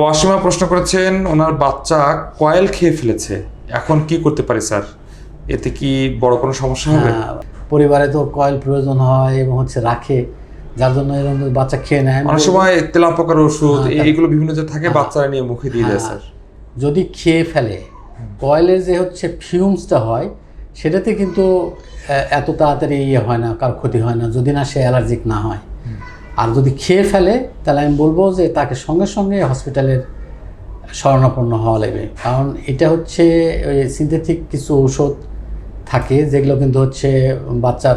ওয়াসিমা প্রশ্ন করেছেন ওনার বাচ্চা কয়েল খেয়ে ফেলেছে। এখন কি করতে পারে স্যার? এতে কি বড় কোনো সমস্যা হবে? হ্যাঁ, পরিবারে তো কয়েল প্রয়োজন হয় এবং হচ্ছে রাখে যার জন্য এরকম বাচ্চা খেয়ে নেয়। অনেক সময় তেলাপোকার ওষুধ হ্যাঁ, এইগুলো বিভিন্ন যে থাকে হ্যাঁ। বাচ্চারা নিয়ে মুখে দিয়ে দেয় স্যার। যদি খেয়ে ফেলে কয়েলের যে হচ্ছে ফিউমসটা হয় সেটাতে কিন্তু এত তাড়াতাড়ি ইয়ে হয় না কার ক্ষতি হয় না যদি না সে অ্যালার্জিক না হয়। আর যদি খেয়ে ফেলে, তাহলে আমি বলব যে তাকে সঙ্গে সঙ্গে হসপিটালের শরণাপন্ন হওয়া লাগবে। কারণ এটা হচ্ছে ওই সিনথেটিক কিছু ঔষধ থাকে, যেগুলো কিন্তু হচ্ছে বাচ্চার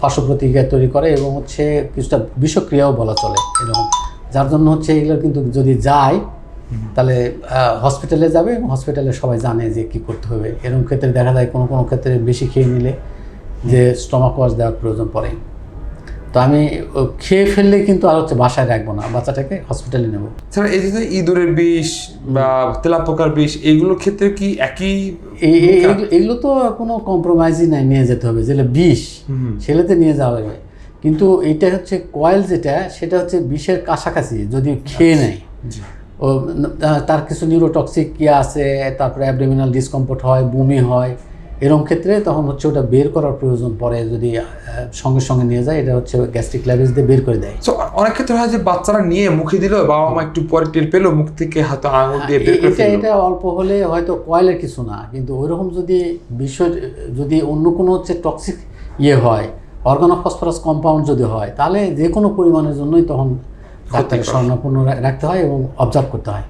পার্শ্ব প্রতিক্রিয়া তৈরি করে এবং হচ্ছে কিছুটা বিষক্রিয়াও বলা চলে এরকম। যার জন্য হচ্ছে এগুলো কিন্তু যদি যায়, তাহলে হসপিটালে যাবে এবং হসপিটালে সবাই জানে যে কি করতে হবে। এরকম ক্ষেত্রে দেখা যায় কোনো কোনো ক্ষেত্রে বেশি খেয়ে নিলে যে স্টমাক ওয়াশ দেওয়ার প্রয়োজন পড়ে। তো আমি খেয়ে ফেললে কিন্তু আর হচ্ছে বাসায় রাখব না বাচ্চাটাকে হসপিটালে নেব। স্যার এই যে ইঁদুরের বিষ বা তেলাপোকার বিষ এইগুলোর ক্ষেত্রে কি একই এগুলো তো কোনো কম্প্রোমাইজই নাই নিয়ে যেতে হবে। যেগুলো বিষ। সেগুলোতে নিয়ে যাওয়া লাগবে কিন্তু এটা হচ্ছে কয়েল যেটা সেটা হচ্ছে বিষের কাছাকাছি যদি খেয়ে নেয়। ও তার কিছু নিউরোটক্সিক ইয়ে আছে তারপরে অ্যাবডোমিনাল ডিসকমফোর্ট হয় বমি হয়। এরকম ক্ষেত্রে তখন হচ্ছে ওটা বের করার প্রয়োজন পড়ে যদি সঙ্গে সঙ্গে নিয়ে যায় এটা হচ্ছে গ্যাস্ট্রিক ল্যাবেজ দিয়ে বের করে দেয়। অনেক ক্ষেত্রে হয় যে বাচ্চারা নিয়ে মুখে দিল বাবা মা একটু পরে টের পেল মুখ থেকে হয়তো আঙুল দিয়ে বের করে এটা এটা অল্প হলে হয়তো কয়েলের কিছু না কিন্তু ওইরকম যদি বিষয় যদি অন্য কোনো হচ্ছে টক্সিক ইয়ে হয় অর্গানোফসফরাস কম্পাউন্ড যদি হয় তাহলে যে কোনো পরিমাণের জন্যই তখন ডাক্তারকে। স্বর্ণাপন্ন রাখতে হয় এবং অবজার্ভ করতে হয়।